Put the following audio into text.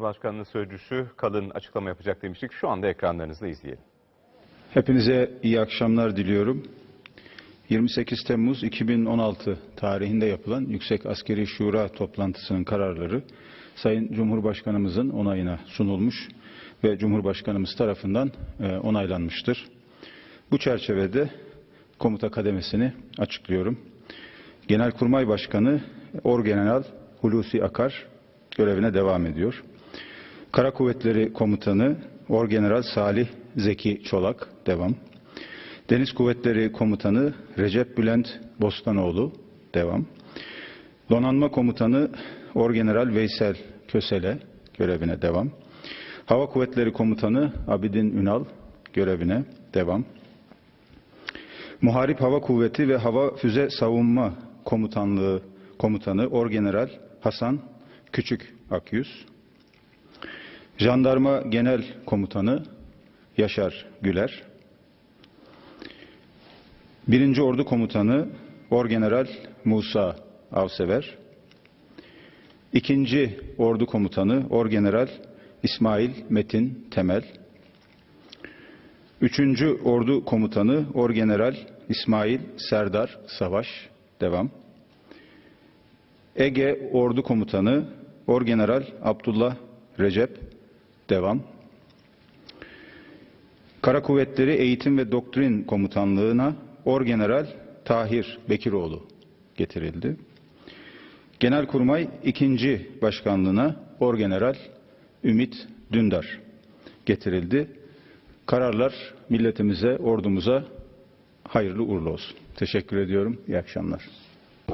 Başkanlığı Sözcüsü kalın açıklama yapacak demiştik. Şu anda ekranlarınızda izleyelim. Hepinize iyi akşamlar diliyorum. 28 Temmuz 2016 tarihinde yapılan Yüksek Askeri Şura toplantısının kararları Sayın Cumhurbaşkanımızın onayına sunulmuş ve Cumhurbaşkanımız tarafından e, onaylanmıştır. Bu çerçevede komuta kademesini açıklıyorum. Genelkurmay Başkanı Orgeneral Hulusi Akar görevine devam ediyor. Kara Kuvvetleri Komutanı Orgeneral Salih Zeki Çolak devam. Deniz Kuvvetleri Komutanı Recep Bülent Bostanoğlu devam. Donanma Komutanı Orgeneral Veysel Kösele görevine devam. Hava Kuvvetleri Komutanı Abidin Ünal görevine devam. Muharip Hava Kuvveti ve Hava Füze Savunma Komutanlığı Komutanı Orgeneral Hasan Küçük Akyüz. Jandarma Genel Komutanı Yaşar Güler. Birinci Ordu Komutanı Orgeneral Musa Avsever. İkinci Ordu Komutanı Orgeneral İsmail Metin Temel. Üçüncü Ordu Komutanı Orgeneral İsmail Serdar Savaş. Devam. Ege Ordu Komutanı Orgeneral Abdullah Recep. Devam. Kara Kuvvetleri Eğitim ve Doktrin Komutanlığı'na Orgeneral Tahir Bekiroğlu getirildi. Genelkurmay 2. Başkanlığına Orgeneral Ümit Dündar getirildi. Kararlar milletimize, ordumuza hayırlı uğurlu olsun. Teşekkür ediyorum. İyi akşamlar.